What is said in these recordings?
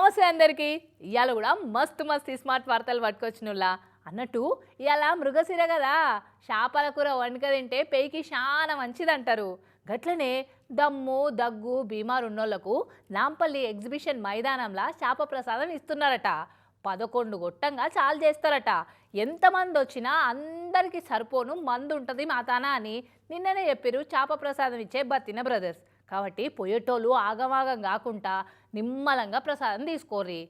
నమస్తే అందరికీ. ఇవాళ కూడా మస్తు మస్తు స్మార్ట్ వార్తలు పట్టుకొచ్చినులా అన్నట్టు ఇవాళ మృగశిర కదా. చేపల కూర వండుక తింటే పెయికి చాలా మంచిది అంటారు గట్లనే దమ్ము దగ్గు బీమారు ఉన్నోళ్ళకు నాంపల్లి ఎగ్జిబిషన్ మైదానంలో చేప ప్రసాదం ఇస్తున్నారట. పదకొండు గొట్టంగా చాలు చేస్తారట. ఎంతమంది వచ్చినా అందరికీ సరిపోను మందు ఉంటుంది మాతానా అని నిన్ననే చెప్పారు చేప ప్రసాదం ఇచ్చే బతిన బ్రదర్స్. కాబట్టి పోయేటోళ్ళు ఆగమాగం కాకుండా నిమ్మలంగా ప్రసాదం తీసుకోర్రి.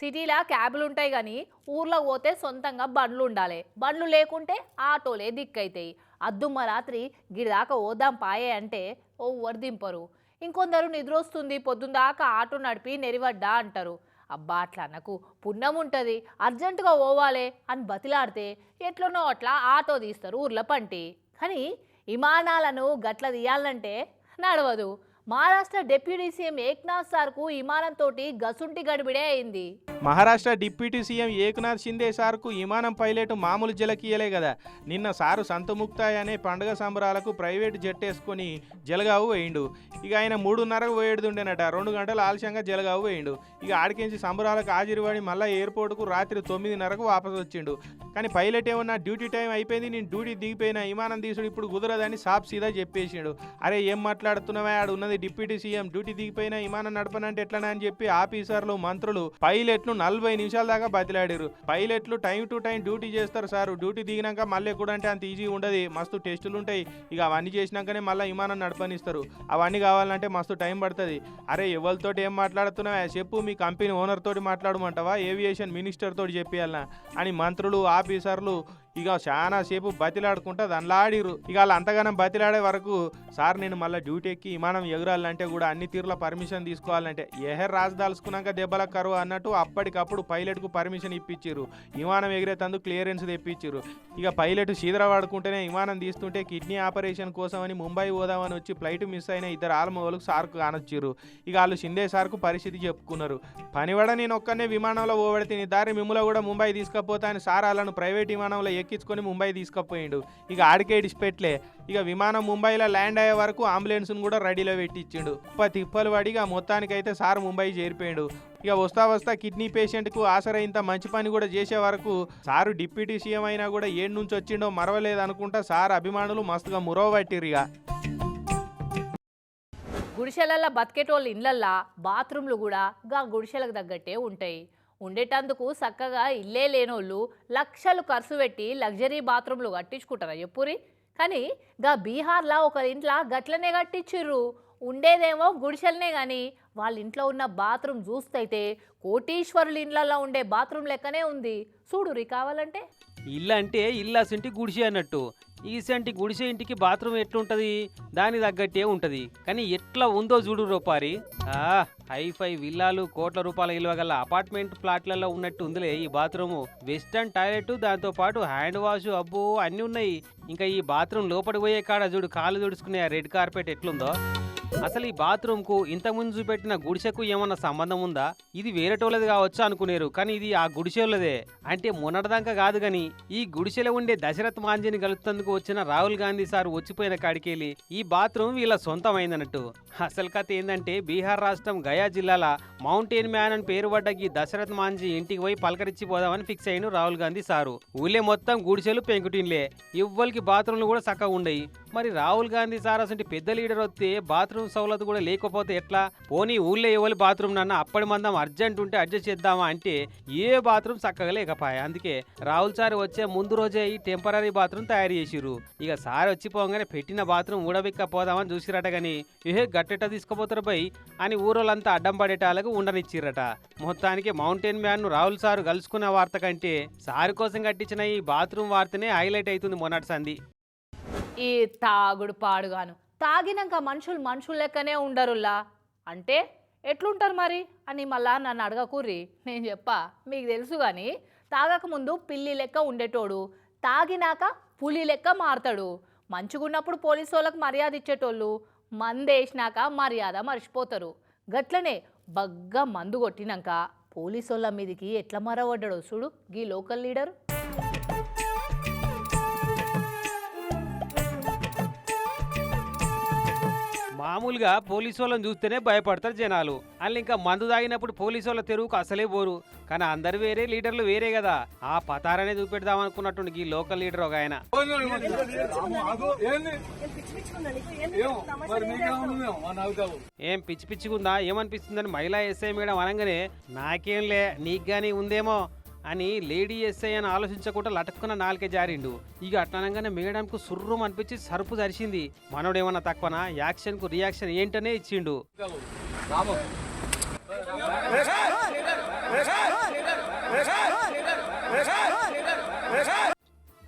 సిటీలో క్యాబ్లు ఉంటాయి కానీ ఊర్లో పోతే సొంతంగా బండ్లు ఉండాలి. బండ్లు లేకుంటే ఆటోలే దిక్కైతాయి. అద్దుమ్మ రాత్రి గిడిదాకా ఓదాం పాయే అంటే ఓ దింపరు. ఇంకొందరు నిద్ర వస్తుంది పొద్దున్న దాకా ఆటో నడిపి నెరివడ్డా అంటారు. అబ్బా అట్లా నాకు పుణ్యం ఉంటుంది. అర్జెంటుగా పోవాలి అని బతిలాడితే ఎట్లనో అట్లా ఆటో తీస్తారు ఊర్ల పంటి. కానీ విమానాలను గట్ల తీయాలంటే నడవదు. మహారాష్ట్ర డిప్యూటీ సీఎం ఏక్నాథ్ సార్కు విమానంతో గసుంటి గడిబిడే అయింది. మహారాష్ట్ర డిప్యూటీ సీఎం ఏక్నాథ్ షిందే సార్కు విమానం పైలట్ మామూలు జలకీయలే కదా. నిన్న సారు సంతముక్తాయ్ అనే పండుగ సంబరాలకు ప్రైవేట్ జెట్ వేసుకొని జలగావు వేయిండు ఇక ఆయన మూడున్నరకు పోయేడుతుండేనట రెండు గంటలు ఆలస్యంగా జలగావు వేయిండు ఇక ఆడికించి సంబరాలకు హాజరుపడి మళ్ళీ ఎయిర్పోర్ట్కు రాత్రి తొమ్మిదిన్నరకు వాపసు వచ్చిండు. కానీ పైలట్ ఏమన్నా డ్యూటీ టైం అయిపోయింది నేను డ్యూటీ దిగిపోయిన విమానం తీసుడు ఇప్పుడు కుదరదని సాప్ సీదా చెప్పేసిండు. అరే ఏం మాట్లాడుతున్నావా? ఆడు ఉన్నది డిప్యూటీ సీఎం డ్యూటీ దిగిపోయిన విమానం నడపనంటే ఎట్లనా అని చెప్పి ఆఫీసర్లు మంత్రులు పైలట్లు నలభై నిమిషాల దాకా బతిలాడారు. పైలట్లు టైం టు టైం డ్యూటీ చేస్తారు సార్. డ్యూటీ దిగినాక మళ్ళీ కూడా అంటే అంత ఈజీ ఉండదు. మస్తు టెస్టులు ఉంటాయి. ఇక అవన్నీ చేసినాకనే మళ్ళీ విమానం నడపనిస్తారు. అవన్నీ కావాలంటే మస్తు టైం పడుతుంది. అరే ఎవరితోటి ఏం మాట్లాడుతున్నావా? చెప్పు మీ కంపెనీ ఓనర్ తోటి మాట్లాడమంటావా? ఏవియేషన్ మినిస్టర్ తోటి చెప్పేయాలనా? అని మంత్రులు ఆఫీసర్లు ఇక చాలా సేపు బతిలాడుకుంటా దానిలాడిరు. ఇక వాళ్ళు అంతగానం బతిలాడే వరకు సార్ నేను మళ్ళీ డ్యూటీ ఎక్కి విమానం ఎగురాలంటే కూడా అన్ని తీరుల పర్మిషన్ తీసుకోవాలంటే ఏహర్ రాజదాల్చుకున్నాక దెబ్బల కరువు అన్నట్టు అప్పటికప్పుడు పైలట్కు పర్మిషన్ ఇప్పించారు విమానం ఎగిరేతందుకు క్లియరెన్స్ తెప్పించారు ఇక పైలట్ సీదర వాడుకుంటేనే విమానం తీస్తుంటే కిడ్నీ ఆపరేషన్ కోసం అని ముంబై పోదామని వచ్చి ఫ్లైట్ మిస్ అయిన ఇద్దరు ఆల్మోలకు సార్కు కానొచ్చారు ఇక వాళ్ళు షిందే సార్కు పరిస్థితి చెప్పుకున్నారు. పనివడ నేను ఒక్కనే విమానంలో పోబడితే నీ దారి మిమ్ములో కూడా ముంబై తీసుకపోతా అని సార్ వాళ్ళను ప్రైవేట్ విమానంలో ఎక్కించుకొని ముంబై తీసుకుపోయిండు. ఇక ఆడికే ఇడిచిపెట్లే ఇక విమానం ముంబైలో ల్యాండ్ అయ్యే వరకు అంబులెన్స్ను కూడా రెడీలో పెట్టించిండు. ఉప్ప తిప్పలు పడిగా మొత్తానికైతే సార్ ముంబై చేరిపోయిండు. ఇక వస్తా వస్తా కిడ్నీ పేషెంట్కు ఆసరైంత మంచి పని కూడా చేసే వరకు సారు డిప్యూటీ సీఎం అయినా కూడా ఏడు నుంచి వచ్చిండో మరవలేదు అనుకుంటా సార్ అభిమానులు మస్తుగా మురవబట్టిరు ఇక. గుడిసెలల్లో బతికేటోళ్ళ ఇళ్ళల్లా బాత్రూమ్లు కూడా గా గుడిసెలకు తగ్గట్టే ఉంటాయి. ఉండేటందుకు చక్కగా ఇల్లే లేనోళ్ళు లక్షలు ఖర్చు పెట్టి లగ్జరీ బాత్రూమ్లు కట్టించుకుంటారా చెప్పురి కానీ గా బీహార్లో ఒక ఇంట్లో గట్లనే కట్టించిర్రు. ఉండేదేమో గుడిసెలనే కానీ వాళ్ళ ఇంట్లో ఉన్న బాత్రూమ్ చూస్తైతే కోటీశ్వరుల ఇండ్లలో ఉండే బాత్రూమ్ లెక్కనే ఉంది. చూడురి కావాలంటే. ఇల్లు అంటే ఇల్లాసింటి అసంటి గుడిసె అన్నట్టు. ఈసంటి గుడిసె ఇంటికి బాత్రూమ్ ఎట్లుంటది? దాని తగ్గట్టే ఉంటది. కానీ ఎట్లా ఉందో చూడు రూపారి. హైఫై విల్లాలు కోట్ల రూపాయల విలువ గల అపార్ట్మెంట్ ప్లాట్లలో ఉన్నట్టు ఉందిలే ఈ బాత్రూమ్. వెస్టర్న్ టాయిలెట్ దాంతో పాటు హ్యాండ్ వాష్ అబ్బో అన్నీ ఉన్నాయి. ఇంకా ఈ బాత్రూమ్ లోపలికి పోయే కాడ చూడు కాళ్ళు తుడుచుకునే ఆ రెడ్ కార్పెట్ ఎట్లుందో. అసలు ఈ బాత్రూమ్కు ఇంతకుముందు చూపెట్టిన గుడిసెకు ఏమన్నా సంబంధం ఉందా? ఇది వేరేటోళ్ళది కావచ్చు అనుకునేరు కానీ ఇది ఆ గుడిసెలదే అంటే మొన్నటిదాకా కాదు గాని ఈ గుడిసెలో ఉండే దశరథ్ మాంజీని కలుపుతందుకు వచ్చిన రాహుల్ గాంధీ సార్ వచ్చిపోయిన కాడికెళ్ళి ఈ బాత్రూమ్ వీళ్ళ సొంతమైందన్నట్టు. అసలు కథ ఏంటంటే బీహార్ రాష్ట్రం గయా జిల్లాల మౌంటైన్ మ్యాన్ అని పేరు పడ్డ ఈ దశరథ్ మాంజీ ఇంటికి పోయి పలకరించి పోదామని ఫిక్స్ అయ్యాను రాహుల్ గాంధీ సారు. ఊళ్ళే మొత్తం గుడిసెలు పెంకుటిన్లే. ఇవ్వలికి బాత్రూమ్లు కూడా చక్కగా ఉండయి. మరి రాహుల్ గాంధీ సార్ అసలు పెద్ద లీడర్ వస్తే బాత్రూమ్ సౌలత్ కూడా లేకపోతే ఎట్లా? పోనీ ఊళ్ళో ఎవరి బాత్రూమ్ నన్న? అప్పటి మందం అర్జెంట్ ఉంటే అడ్జస్ట్ చేద్దామా అంటే ఏ బాత్రూమ్ చక్కగా లేకపోయా? అందుకే రాహుల్ సార్ వచ్చే ముందు రోజే ఈ టెంపరీ బాత్రూమ్ తయారు చేసిరు ఇక సార్ వచ్చిపోగానే పెట్టిన బాత్రూమ్ ఊడబిక్క పోదామని చూసిరట గాని ఏ గట్టెట తీసుకుపోతారు బై అని ఊరోళ్ళంతా అడ్డం పడేటాలకు ఉండనిచ్చిరట. మొత్తానికి మౌంటైన్ మ్యాన్ రాహుల్ సార్ కలుసుకున్న వార్త కంటే సార్ కోసం కట్టించిన ఈ బాత్రూమ్ వార్తనే హైలైట్ అవుతుంది మొన్నటి సంధి. ఈ తాగుడు పాడుగాను. తాగినాక మనుషులు మనుషులు లెక్కనే ఉండరులా అంటే ఎట్లుంటారు మరి? అని మళ్ళా నన్ను అడగకూర్రి. నేను చెప్పా మీకు తెలుసు కానీ తాగకముందు పిల్లి లెక్క ఉండేటోడు. తాగినాక పులి లెక్క మారతాడు. మంచిగున్నప్పుడు పోలీసు వాళ్ళకి మర్యాద ఇచ్చేటోళ్ళు. మందేసినాక మర్యాద మర్చిపోతారు. గట్లనే బగ్గా మందు కొట్టినాక పోలీసు వాళ్ళ మీదికి ఎట్లా మరవడ్డాడో చూడు. గీ లోకల్ లీడర్. మామూలుగా పోలీసు వాళ్ళని చూస్తేనే భయపడతారు జనాలు. వాళ్ళు ఇంకా మందు తాగినప్పుడు పోలీసు వాళ్ళ తెరువుకు అసలే పోరు. కానీ అందరు వేరే లీడర్లు వేరే కదా. ఆ పతారనే చూపెడదాం అనుకున్నట్టు ఈ లోకల్ లీడర్ ఒక ఆయన. ఏం పిచ్చి పిచ్చిగుందా? ఏమనిపిస్తుందని మహిళా ఎస్ఐ మేడం అనగానే నాకేంలే నీకు గానీ ఉందేమో. అని లేడీ ఎస్ఐ అని ఆలోచించకుండా లటక్కున నాలుకే జారిండు. ఇక అట్లనగానే మేడంకు సుర్రం అనిపించి సరుపు జరిసింది మనోడేమన్నా తక్కువనా? యాక్షన్కు రియాక్షన్ ఏంటనే ఇచ్చిండు.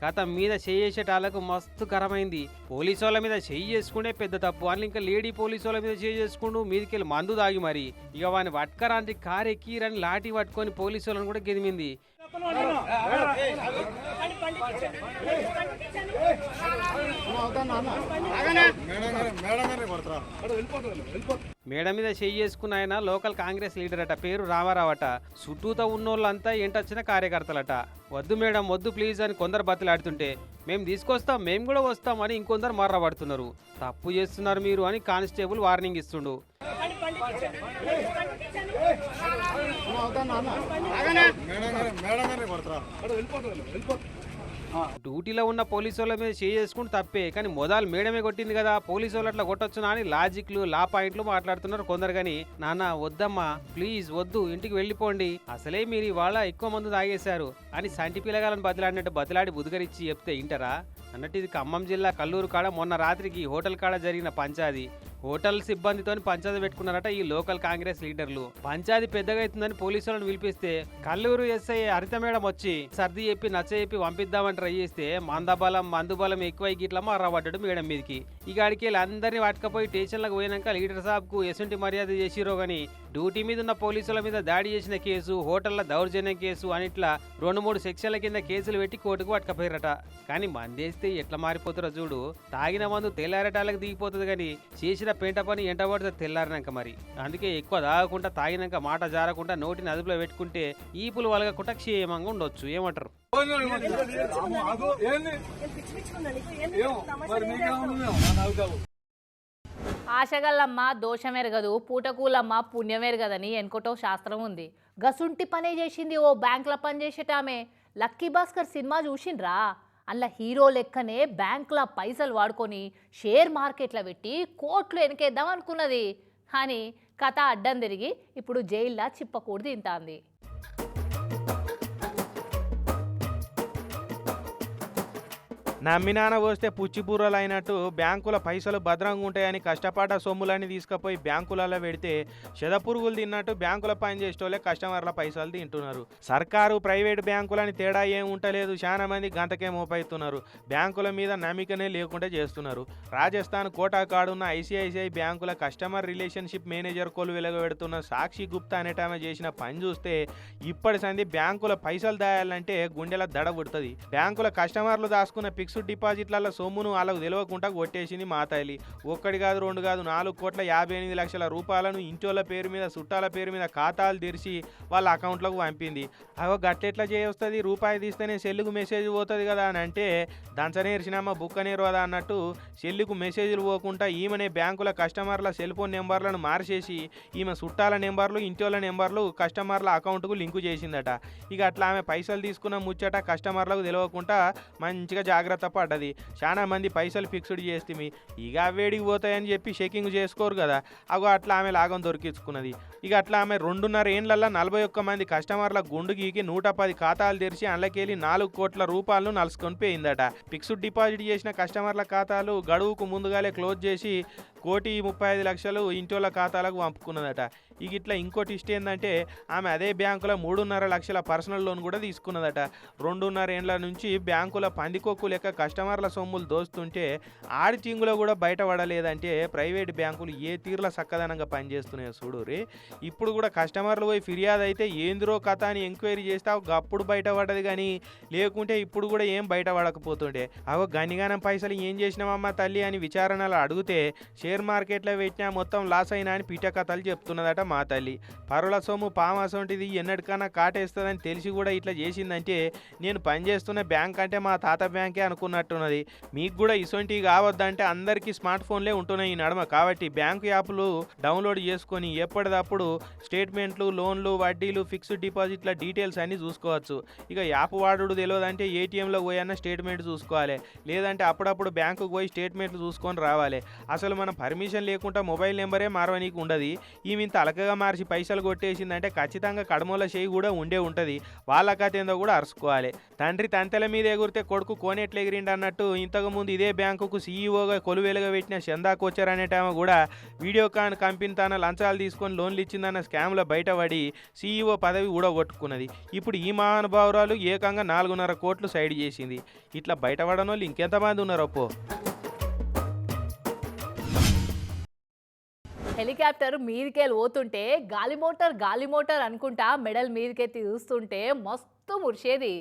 కథ మీద చేసేటాలకు మస్తు కరమైంది పోలీసు వాళ్ళ మీద చెయ్యి చేసుకునే పెద్ద తప్పు అని ఇంకా లేడీ పోలీసు వాళ్ళ మీద చేయి చేసుకుంటూ మీదికెళ్ళి మందు దాగి మరి ఇక వాని పట్టుకరాంటి కారెక్కిరని లాఠీ పట్టుకొని పోలీసు వాళ్ళని కూడా గెదిమింది మేడ మీద చెయ్యి చేసుకున్న ఆయన లోకల్ కాంగ్రెస్ లీడర్ అట పేరు రామారావట అట. చుట్టూతో ఉన్నోళ్ళంతా ఏంటొచ్చిన కార్యకర్తలట. వద్దు మేడం వద్దు ప్లీజ్ అని కొందరు బతిలాడుతుంటే మేము తీసుకొస్తాం మేము కూడా వస్తాం అని ఇంకొందరు మర్రబడుతున్నారు. తప్పు చేస్తున్నారు మీరు అని కానిస్టేబుల్ వార్నింగ్ ఇస్తుండు. డ్యూటీలో ఉన్న పోలీసు వాళ్ళ మీద షేర్ చేసుకుంటే తప్పే కానీ మొదలు మేడమే కొట్టింది కదా పోలీసు వాళ్ళు అట్లా కొట్టొచ్చునా అని లాజిక్లు లా పాయింట్లు మాట్లాడుతున్నారు కొందరు కానీ నాన్న వద్దమ్మా ప్లీజ్ వద్దు ఇంటికి వెళ్ళిపోండి అసలే మీరు ఇవాళ ఎక్కువ మంది తాగేశారు అని సంటి పిల్లగాలను బతిలాడినట్టు బతిలాడి బుధగరిచ్చి చెప్తే ఇంటరా అన్నట్టు ఇది ఖమ్మం జిల్లా కల్లూరు కాడ మొన్న రాత్రికి హోటల్ కాడ జరిగిన పంచాది హోటల్ సిబ్బందితో పంచాయతీ పెట్టుకున్నారట ఈ లోకల్ కాంగ్రెస్ లీడర్లు. పంచాయతీ పెద్దగా అవుతుందని పోలీసులను పిలిపిస్తే కల్లూరు ఎస్ఐ హరిత మేడం వచ్చి సర్ది చెప్పి నచ్చ చెప్పి పంపిద్దామని ట్రై చేస్తే మందబలం మందుబలం ఎక్కువై గిట్ల మర్రబడ్డాడు మేడం మీదకి. ఇక ఆడికి వెళ్ళి అందరినీ పట్టుకపోయి స్టేషన్లకు పోయినాక లీడర్ సాబ్కు ఎసుంటి మర్యాద చేసిరో గాని డ్యూటీ మీద ఉన్న పోలీసుల మీద దాడి చేసిన కేసు హోటళ్ళ దౌర్జన్యం కేసు అనిట్లా రెండు మూడు సెక్షన్ల కింద కేసులు పెట్టి కోర్టుకు పట్టుకపోయారట కానీ మందేస్తే ఎట్లా మారిపోతారో చూడు తాగిన మందు తెల్లారటాలకు దిగిపోతుంది కానీ చేసిన పెంట పని ఎంట పడితే తెల్లారినాక మరి. అందుకే ఎక్కువ తాగకుండా తాగినాక మాట జారకుండా నోటిని అదుపులో పెట్టుకుంటే ఈపులు వలగకుండా క్షేమంగా ఉండొచ్చు. ఏమంటారు? ఆశగల్లమ్మ దోషమెరగదు పూటకూలమ్మ పుణ్యమెరగదని ఎన్కోటో శాస్త్రం ఉంది. గసుంటి పనే చేసింది ఓ బ్యాంకులో పనిచేసేటామె లక్కీ భాస్కర్ సినిమా చూసిండ్రా? అందులో హీరో లెక్కనే బ్యాంకులో పైసలు వాడుకొని షేర్ మార్కెట్లో పెట్టి కోట్లు వెనకేద్దాం అనుకున్నది. కానీ కథ అడ్డం తిరిగి ఇప్పుడు జైల్లో చిప్పకూడు తింటాంది. నమ్మినాన పోస్తే పుచ్చిపూరలు అయినట్టు బ్యాంకుల పైసలు భద్రంగా ఉంటాయని కష్టపడ్డ సొమ్ములని తీసుకుపోయి బ్యాంకులలో పెడితే చెదపురుగులు తిన్నట్టు బ్యాంకుల పని చేసేటోళ్ళే కస్టమర్ల పైసలు తింటున్నారు. సర్కారు ప్రైవేట్ బ్యాంకులని తేడా ఏం ఉంటలేదు చాలా మంది గంతకే మోపైతున్నారు. బ్యాంకుల మీద నమ్మికనే లేకుండా చేస్తున్నారు. రాజస్థాన్ కోటా కాడున్న ఐసిఐసిఐ బ్యాంకుల కస్టమర్ రిలేషన్షిప్ మేనేజర్ కోలు వెలగబెడుతున్న సాక్షి గుప్తా అనేటామె చేసిన పని చూస్తే ఇప్పటి సంది బ్యాంకుల పైసలు దాయాలంటే గుండెల దడ పుడుతుంది. బ్యాంకుల కస్టమర్లు దాచుకున్న ఫిక్స్డ్ డిపాజిట్ల సొమ్మును వాళ్ళకు తెలియకుండా కొట్టేసింది మాతాయిలి ఒక్కటి కాదు రెండు కాదు నాలుగు కోట్ల యాభై ఎనిమిది లక్షల రూపాయలను ఇంటోళ్ళ పేరు మీద చుట్టాల పేరు మీద ఖాతాలు తెరిచి వాళ్ళ అకౌంట్లకు పంపింది. అవో గట్టెట్లా చేయొస్తుంది? రూపాయి తీస్తేనే సెల్లుకు మెసేజ్ పోతుంది కదా అని అంటే దంచనేర్చినమ్మ బుక్కనేరు కదా అన్నట్టు సెల్లుకు మెసేజ్లు పోకుండా ఈమెనే బ్యాంకుల కస్టమర్ల సెల్ ఫోన్ నెంబర్లను మార్చేసి ఈమె చుట్టాల నెంబర్లు ఇంటోళ్ళ నెంబర్లు కస్టమర్ల అకౌంట్కు లింకు చేసిందట. ఇక అట్లా ఆమె పైసలు తీసుకున్న ముచ్చట కస్టమర్లకు తెలియకుండా మంచిగా జాగ్రత్త పడ్డది చాలా మంది పైసలు ఫిక్స్డ్ చేస్తే ఇక అవేడికి పోతాయని చెప్పి చెకింగ్ చేసుకోరు కదా. అగో అట్లా ఆమె లాగం దొరికించుకున్నది. ఇక అట్లా ఆమె రెండున్నర ఏండ్లల్లో నలభై ఒక్క మంది కస్టమర్ల గుండు గీకి నూట పది ఖాతాలు తెరిచి అందులోకెళ్ళి నాలుగు కోట్ల రూపాయలను నలుసుకొని పోయిందట. ఫిక్స్డ్ డిపాజిట్ చేసిన కస్టమర్ల ఖాతాలు గడువుకు ముందుగానే క్లోజ్ చేసి కోటి ముప్పై ఐదు లక్షలు ఇంటోళ్ళ ఖాతాలకు పంపుకున్నదట. ఇక ఇట్లా ఇంకో ఇష్ట ఏంటంటే ఆమె అదే బ్యాంకులో మూడున్నర లక్షల పర్సనల్ లోన్ కూడా తీసుకున్నదట. రెండున్నర ఏండ్ల నుంచి బ్యాంకుల పందికొక్కు లెక్క కస్టమర్ల సొమ్ములు దోస్తుంటే ఆడిచింగులో కూడా బయటపడలేదంటే ప్రైవేట్ బ్యాంకులు ఏ తీరుల చక్కదనంగా పనిచేస్తున్నాయో చూడురి ఇప్పుడు కూడా కస్టమర్లు పోయి ఫిర్యాదు అయితే ఏందిరో కథ అని ఎంక్వైరీ చేస్తే అవి అప్పుడు బయటపడదు కానీ లేకుంటే ఇప్పుడు కూడా ఏం బయటపడకపోతుండే. అవ గనిగానం పైసలు ఏం చేసినావమ్మా తల్లి అని విచారణలు అడిగితే షేర్ మార్కెట్లో పెట్టినా మొత్తం లాస్ అయినా అని పీఠ కథలు చెప్తున్నదట మా తల్లి. పరుల సొమ్ము పామసొంటిది ఎన్నటికన్నా కాటేస్తుందని తెలిసి కూడా ఇట్లా చేసిందంటే నేను పనిచేస్తున్న బ్యాంక్ అంటే మా తాత బ్యాంకే అనుకున్నట్టున్నది. మీకు కూడా ఇసొంటివి కావద్దంటే అందరికీ స్మార్ట్ ఫోన్లే ఉంటున్నాయి ఈ నడమ. కాబట్టి బ్యాంకు యాప్లు డౌన్లోడ్ చేసుకొని ఎప్పటికప్పుడు స్టేట్మెంట్లు లోన్లు వడ్డీలు ఫిక్స్డ్ డిపాజిట్ల డీటెయిల్స్ అన్నీ చూసుకోవచ్చు. ఇక యాప్ వాడుడు తెలియదంటే ఏటీఎంలో పోయన్న స్టేట్మెంట్ చూసుకోవాలి. లేదంటే అప్పుడప్పుడు బ్యాంకుకు పోయి స్టేట్మెంట్లు చూసుకొని రావాలి. అసలు మనం పర్మిషన్ లేకుండా మొబైల్ నెంబరే మారవనీకి ఉండదు. ఈమె ఇంత మార్చి పైసలు కొట్టేసిందంటే ఖచ్చితంగా కడమల చేయి కూడా ఉండే ఉంటుంది. వాళ్ళ కథ ఏందో కూడా అరుచుకోవాలి. తండ్రి తంతెల మీద ఎగురితే కొడుకు కోనెట్లు ఎగిరిండి అన్నట్టు ఇంతకుముందు ఇదే బ్యాంకుకు సీఈఓగా కొలువేలుగా పెట్టిన చందా వచ్చారనే ఆమె కూడా వీడియోకాన్ కంపెనీ తన లంచాలు తీసుకొని లోన్లు ఇచ్చిందన్న స్కామ్లో బయటపడి సీఈఓ పదవి ఊడగొట్టుకున్నది. ఇప్పుడు ఈ మహానుభావురాలు ఏకంగా నాలుగున్నర కోట్లు సైడ్ చేసింది. ఇట్లా బయటపడని వాళ్ళు ఇంకెంతమంది ఉన్నారు పో. హెలికాప్టర్ మీదికెళ్ళి పోతుంటే గాలి మోటార్ గాలి మోటార్ అనుకుంటా మెడల్ మీదకెత్తి చూస్తుంటే మస్తు మురిసేది.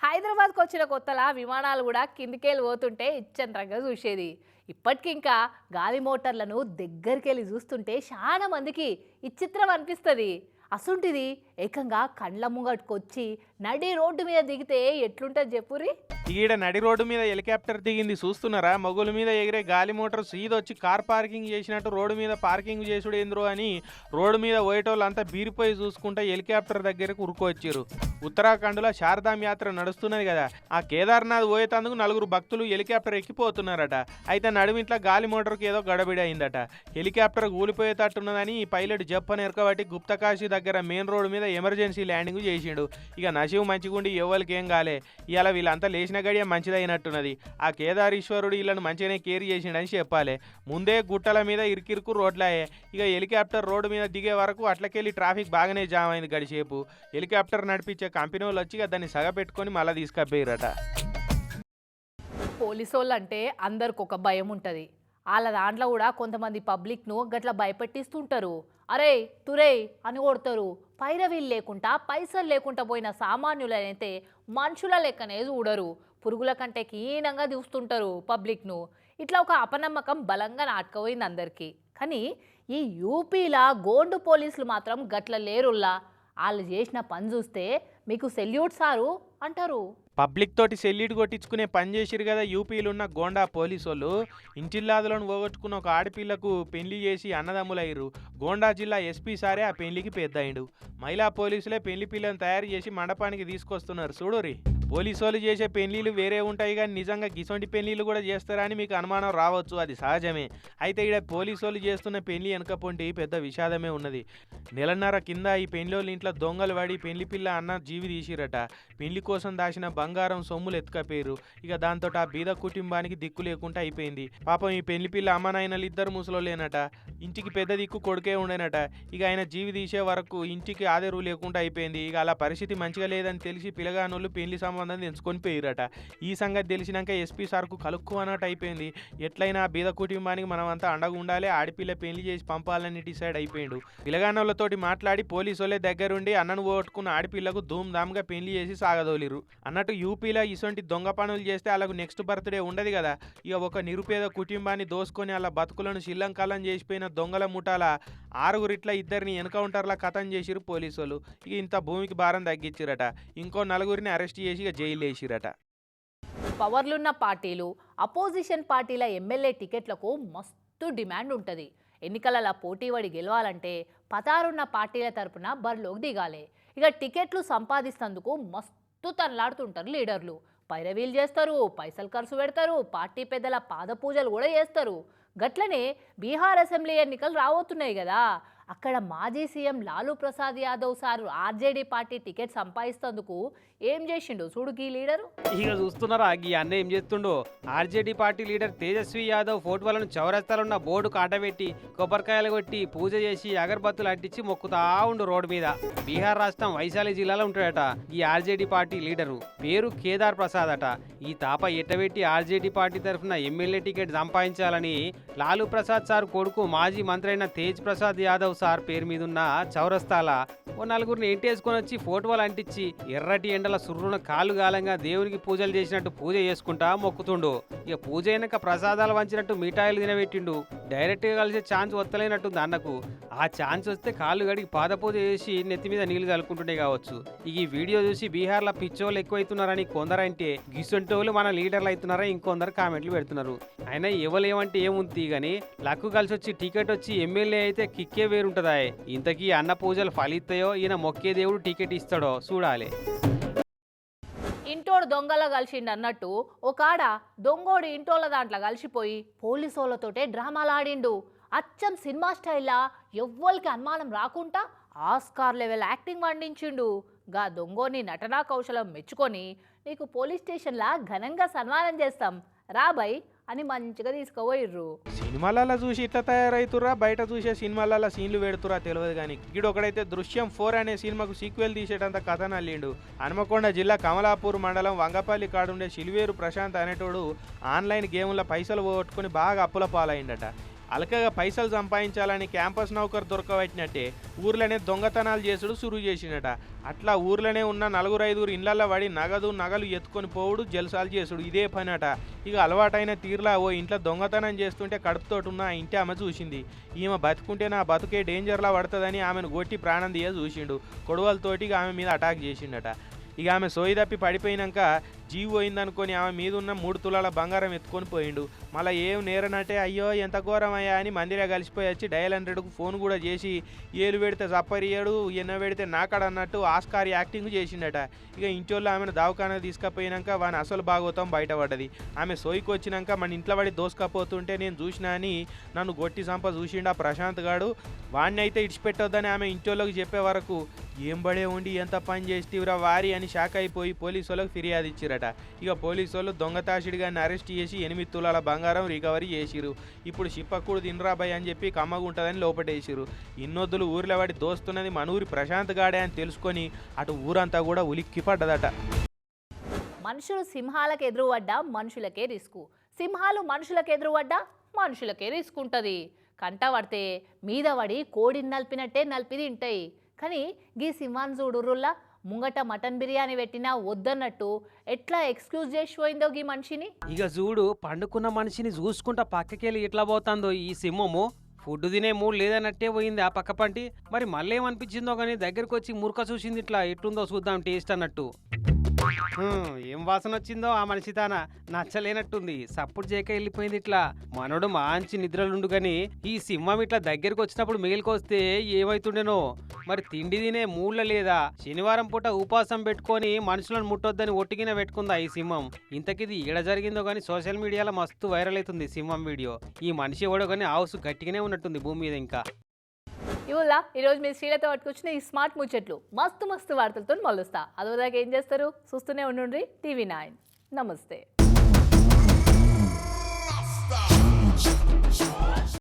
హైదరాబాద్కి వచ్చిన కొత్తలా విమానాలు కూడా కిందికెళ్ళి పోతుంటే ఇచ్చంద్రంగా చూసేది. ఇప్పటికి ఇంకా గాలి మోటార్లను దగ్గరికి వెళ్ళి చూస్తుంటే చాలా మందికి ఇచ్చిత్రం అనిపిస్తుంది. అసుంటిది. ఏకంగా కండ్ల ముంగట్కొచ్చి నడి రోడ్డు మీద దిగితే ఎట్లుంటుంది చెప్పురి ఈడ నడి రోడ్డు మీద హెలికాప్టర్ దిగింది చూస్తున్నారా? మొగుల మీద ఎగిరే గాలి మోటార్ సీదొచ్చి కార్ పార్కింగ్ చేసినట్టు రోడ్డు మీద పార్కింగ్ చేసుడు ఎందురు అని రోడ్డు మీద పోయేటోళ్ళంతా బీరిపోయి చూసుకుంటే హెలికాప్టర్ దగ్గరకు ఉరుకొచ్చారు. ఉత్తరాఖండ్లో శారదాం యాత్ర నడుస్తున్నది కదా ఆ కేదార్నాథ్ పోయేటందుకు నలుగురు భక్తులు హెలికాప్టర్ ఎక్కిపోతున్నారట. అయితే నడుమిట్లా గాలి మోటార్కి ఏదో గడబిడి అయిందట హెలికాప్టర్ కూలిపోయేటట్టున్నదని పైలట్ జప్పని ఎరకబట్టి గుప్తకాశీ దగ్గర మెయిన్ రోడ్డు మీద ఎమర్జెన్సీ ల్యాండింగ్ చేసిండు. ఇక నశివ్ మంచిగుండి ఎవరికి ఏం కాలే. ఇలా వీళ్ళంతా లేచిన గడియ మంచిదైనట్టున్నది. ఆ కేదారీశ్వరుడు వీళ్ళని మంచిగానే కేర్ చేసిండని చెప్పాలి. ముందే గుట్టల మీద ఇరికిరుకు రోడ్లాయే. ఇక హెలికాప్టర్ రోడ్డు మీద దిగే వరకు అట్లకెళ్ళి ట్రాఫిక్ బాగానే జామ్ అయింది గడిసేపు. హెలికాప్టర్ నడిపించే కంపెనీ వాళ్ళు వచ్చి ఇక దాన్ని సగపెట్టుకొని మళ్ళీ తీసుకపోయారట. పోలీసు వాళ్ళు అంటే అందరికి ఒక భయం ఉంటుంది వాళ్ళ దాంట్లో కూడా కొంతమంది పబ్లిక్ను గట్ల భయపెట్టిస్తుంటారు. అరే తురే అని కొడతారు. పైరవీలు లేకుండా పైసలు లేకుండా పోయిన సామాన్యులనైతే మనుషుల లెక్కనే చూడరు. పురుగుల కంటే కీనంగా చూస్తుంటారు పబ్లిక్ను. ఇట్లా ఒక అపనమ్మకం బలంగా నాటుకపోయింది అందరికీ. కానీ ఈ యూపీలా గోండు పోలీసులు మాత్రం గట్ల లేరుల్లా. వాళ్ళు చేసిన పని చూస్తే మీకు సెల్యూట్ సారు అంటారు. పబ్లిక్ తోటి సెల్లీట్ కొట్టించుకునే పని చేసిరు కదా యూపీలో ఉన్న గోండా పోలీసు వాళ్ళు ఇంటిల్లాదులను పోగొట్టుకున్న ఒక ఆడపిల్లకు పెళ్ళి చేసి అన్నదమ్ములయ్యారు గోండా జిల్లా ఎస్పీ సారే ఆ పెళ్ళికి పెద్ద అయిండు మహిళా పోలీసులే పెళ్ళి పిల్లని తయారు చేసి మండపానికి తీసుకొస్తున్నారు. చూడురి పోలీసు వాళ్ళు చేసే పెళ్ళిళ్ళు వేరే ఉంటాయి కానీ నిజంగా గిసొంటి పెళ్ళిళ్ళు కూడా చేస్తారని మీకు అనుమానం రావచ్చు అది సహజమే. అయితే ఇక్కడ పోలీసు వాళ్ళు చేస్తున్న పెళ్ళి వెనకపోంటి పెద్ద విషాదమే ఉన్నది. నెలన్నర కింద ఈ పెళ్ళి ఇంట్లో దొంగలు పడి పెళ్ళి పిల్ల అన్న జీవి తీసిరట. పెళ్ళి కోసం దాచిన బంగారం సొమ్ములు ఎత్తుకపోయారు ఇక దాంతో ఆ బీద కుటుంబానికి దిక్కు లేకుండా అయిపోయింది. పాపం ఈ పెళ్ళి పిల్ల అమ్మ నాయనలు ఇద్దరు ముసలోలేనట ఇంటికి పెద్ద దిక్కు కొడుకే ఉండేనట. ఇక ఆయన జీవి తీసే వరకు ఇంటికి ఆదరువు లేకుండా అయిపోయింది. ఇక అలా పరిస్థితి మంచిగా లేదని తెలిసి పిల్లగానోళ్ళు పెళ్ళి సంబంధం తెంచుకొని పోయిరట ఈ సంగతి తెలిసినాక ఎస్పీ సార్కు కలుక్కు అన్నట్టు అయిపోయింది. ఎట్లయినా బీద కుటుంబానికి మనం అంతా అండగా ఉండాలి ఆడపిల్ల పెళ్ళి చేసి పంపాలని డిసైడ్ అయిపోయిండు. పిల్లగానోళ్ళతోటి మాట్లాడి పోలీసు వాళ్ళే దగ్గరుండి అన్నను ఓట్టుకున్న ఆడపిల్లకు ధూమ్ధామ్గా పెళ్ళి చేసి సాగదోలిరు అన్నట్టు యూపీలో ఇటువంటి దొంగ పనులు చేస్తే వాళ్ళకు నెక్స్ట్ బర్త్డే ఉండదు కదా. ఇక ఒక నిరుపేద కుటుంబాన్ని దోసుకొని అలా బతుకులను శిల్లంకాలం చేసిపోయిన దొంగల ముఠాల ఆరుగురిట్ల ఇద్దరిని ఎన్కౌంటర్లా కథం చేసిరు పోలీసు వాళ్ళు ఇక ఇంత భూమికి భారం తగ్గించిరట ఇంకో నలుగురిని అరెస్ట్ చేసి ఇక జైలు వేసిరట పవర్లున్న పార్టీలు అపోజిషన్ పార్టీల ఎమ్మెల్యే టికెట్లకు మస్తు డిమాండ్ ఉంటుంది. ఎన్నికలలో పోటీపడి గెలవాలంటే పతారున్న పార్టీల తరపున బరిలోకి దిగాలి. ఇక టికెట్లు సంపాదిస్తందుకు మస్తు తనలాడుతుంటారు లీడర్లు. పైరవీలు చేస్తారు పైసలు ఖర్చు పెడతారు పార్టీ పెద్దల పాద పూజలు కూడా చేస్తారు. గట్లనే బీహార్ అసెంబ్లీ ఎన్నికలు రాబోతున్నాయి కదా. అక్కడ మాజీ CM Lalu Prasad Yadav sir RJD party ticket సంపాదిస్తందుకు ఏం చేసిండు? చూడుకి లీడరు. ఇక చూస్తున్నారా ఈ అన్న ఏం చేస్తుండో? RJD party leader Tejashwi Yadav ఫోటోలను చౌరస్తాలున్న ఉన్న బోర్డు కొబ్బరికాయలు కొట్టి పూజ చేసి అగర్బత్తులు అట్టించి మొక్కుతా ఉండు రోడ్డు మీద. బీహార్ రాష్ట్రం వైశాలి జిల్లాలో ఉంటాడట ఈ ఆర్జేడీ పార్టీ లీడరు. పేరు కేదార్ ప్రసాద్ అట. ఈ తాప ఎట్టబెట్టి ఆర్జేడీ పార్టీ తరఫున ఎమ్మెల్యే టికెట్ సంపాదించాలని లాలూ ప్రసాద్ సార్ కొడుకు మాజీ మంత్రి అయిన తేజ్ ప్రసాద్ యాదవ్ సార్ పేరు మీద ఉన్న చౌరస్తాల ఓ నలుగురిని ఎంటేసుకొని వచ్చి ఫోటోలు అంటించి ఎర్రటి ఎండల సుర్రున కాలు గాలంగా దేవునికి పూజలు చేసినట్టు పూజ చేసుకుంటా మొక్కుతుండు. ఇక పూజ అయినాక ప్రసాదాలు వంచినట్టు మిఠాయిలు తినబెట్టిండు. డైరెక్ట్గా కలిసే ఛాన్స్ వత్తలేనట్టుంది అన్నకు. ఆ ఛాన్స్ వస్తే కాళ్ళు గడికి పాదపూజ చేసి నెత్తి మీద నీళ్ళు కలుపుకుంటుండే కావచ్చు. ఈ వీడియో చూసి బీహార్లో పిచ్చోళ్ళు ఎక్కువైతున్నారని కొందరంటే గిసొంటోళ్ళు మన లీడర్లు అవుతున్నారా ఇంకొందరు కామెంట్లు పెడుతున్నారు. అయినా ఇవ్వలేమంటే ఏముంది కానీ లక్కు కలిసి వచ్చి టికెట్ వచ్చి ఎమ్మెల్యే అయితే కిక్కే వేరుంటుందా ఇంతకీ అన్న పూజలు ఫలిస్తాయో ఈయన మొక్కే దేవుడు టికెట్ ఇస్తాడో చూడాలి. ఇంటోడు దొంగలో కలిసిండు అన్నట్టు ఒక ఆడ దొంగోడు ఇంటోళ్ళ దాంట్లో కలిసిపోయి పోలీసోళ్ళతోటే డ్రామాలు ఆడిండు. అచ్చం సినిమా స్టైల్లా ఎవ్వరికి అనుమానం రాకుండా ఆస్కార్ లెవెల్ యాక్టింగ్ వండించిండు. గా దొంగోని నటనా కౌశలం మెచ్చుకొని నీకు పోలీస్ స్టేషన్లా ఘనంగా సన్మానం చేస్తాం. రాబై అని మంచిగా తీసుకుపోయిర్రు. సినిమాలలో చూసి ఇట్లా తయారవుతురా బయట చూసే సినిమాలలో సీన్లు పెడుతురా తెలియదు కానీ ఇక్కడ ఒకడైతే దృశ్యం ఫోర్ అనే సినిమాకు సీక్వెల్ తీసేటంత కథ నల్లిండు. హనుమకొండ జిల్లా కమలాపూర్ మండలం వంగపల్లి కాడుండే సిలివేరు ప్రశాంత్ అనేటోడు ఆన్లైన్ గేమ్ల పైసలు పోగొట్టుకుని బాగా అప్పుల పాలైండట. అలకగా పైసలు సంపాదించాలని క్యాంపస్ నౌకర్ దొరకబెట్టినట్టే ఊర్లోనే దొంగతనాలు చేసుడు సురువు చేసిండట. అట్లా ఊర్లోనే ఉన్న నలుగురు ఐదుగురు ఇళ్ళల్లో పడి నగదు నగలు ఎత్తుకొని పోవుడు జల్సాలు చేసుడు. ఇదే పని అట ఇక అలవాటైన తీరులా ఓ ఇంట్లో దొంగతనం చేస్తుంటే కడుపుతోటి ఉన్న ఆ ఇంటి ఆమె చూసింది. ఈమె బతుకుంటే నా బతుకే డేంజర్లా పడుతుందని ఆమెను గొట్టి ప్రాణం తీయ చూసిండు. కొడవలతోటి ఇక ఆమె మీద అటాక్ చేసిండట. ఇక ఆమె సోయి తప్పి పడిపోయినాక జీవి పోయిందనుకొని ఆమె మీద ఉన్న మూడు తులాల బంగారం ఎత్తుకొని పోయిండు. మళ్ళీ ఏం నేరనంటే అయ్యో ఎంత ఘోరం అయ్యా అని మందిరే కలిసిపోయి వచ్చి డయల్ హండ్రెడ్కు ఫోన్ కూడా చేసి ఏలు పెడితే చప్పరియాడు ఎన్న పెడితే నాకాడన్నట్టు ఆస్కార్ యాక్టింగ్ చేసిండట. ఇక ఇంటోళ్ళు ఆమెను దావఖానా తీసుకుపోయినాక వాని అసలు భాగవతం బయటపడ్డది. ఆమె సోయికి వచ్చినాక మన ఇంట్లో పడి దోసుకపోతుంటే నేను చూసినా అని నన్ను గొట్టి సంప చూసిండు ఆ ప్రశాంత్ గాడు. వాణ్ణి అయితే ఇడిచిపెట్టొద్దని ఆమె ఇంటోళ్ళకి చెప్పే వరకు ఏం బడే ఉండి ఎంత పని చేస్తీవ్రా వారి అని షాక్ అయిపోయి పోలీసు వాళ్ళకి ఫిర్యాదు ఇచ్చిరట. ఇక పోలీసు వాళ్ళు దొంగతాషిడి అరెస్ట్ చేసి ఎనిమిది తులాల బంగారం రికవరీ చేసిరు ఇప్పుడు షిప్పక్కుడు తినరాబాయ్ అని చెప్పి కమ్మగుంటుందని లోపటేసిరు ఇన్నొద్దులు ఊర్లో వాడి దోస్తున్నది మనూరి ప్రశాంత్ గాడే అని తెలుసుకొని అటు ఊరంతా కూడా ఉలిక్కి పడ్డదట. మనుషులు సింహాలకు ఎదురుపడ్డా మనుషులకే రిస్కు. సింహాలు మనుషులకు ఎదురుపడ్డా మనుషులకే రిస్క్ ఉంటుంది. కంట పడితే మీద పడి కోడిని నలిపినట్టే నలిపి తింటాయి. కానీ గీ సింహాన్ని చూడుర్రుల్లా? ముంగట మటన్ బిర్యానీ పెట్టినా వద్దన్నట్టు ఎట్లా ఎక్స్క్యూజ్ చేసిపోయిందో ఈ మనిషిని? ఇక చూడు పండుకున్న మనిషిని చూసుకుంటా పక్కకెళ్ళి ఎట్లా పోతుందో ఈ సింహము. ఫుడ్ తినే మూడు లేదన్నట్టే పోయింది ఆ పక్క పంటి. మరి మళ్ళీ ఏమనిపించిందో కానీ దగ్గరకు వచ్చి మురక చూసింది ఇట్లా ఎట్లుందో చూద్దాం టేస్ట్ అన్నట్టు. ఏం వాసన వచ్చిందో ఆ మనిషి తాన. నచ్చలేనట్టుంది. సప్పుడు చేక వెళ్ళిపోయింది ఇట్లా. మనోడు మంచి నిద్రలుండు గాని ఈ సింహం ఇట్లా దగ్గరికి వచ్చినప్పుడు మిగిలికొస్తే ఏమైతుండేనో? మరి తిండి తినే మూళ్ళ లేదా? శనివారం పూట ఉపాసం పెట్టుకొని మనుషులను ముట్టొద్దని ఒట్టిగిన పెట్టుకుందా ఈ సింహం? ఇంతకిది ఈడ జరిగిందో కానీ సోషల్ మీడియాలో మస్తు వైరల్ అవుతుంది సింహం వీడియో. ఈ మనిషి ఎవడో గాని హౌస్ గట్టిగానే ఉన్నట్టుంది భూమి మీద ఇంకా. ఇవల్లా ఈరోజు మీ శ్రీలతో పట్టుకొచ్చిన ఈ స్మార్ట్ ముచ్చట్లు. మస్తు మస్తు వార్తలతో మొలుస్తా అదోదాకా ఏం చేస్తారు? చూస్తూనే ఉండుండ్రి. TV nine. నమస్తే.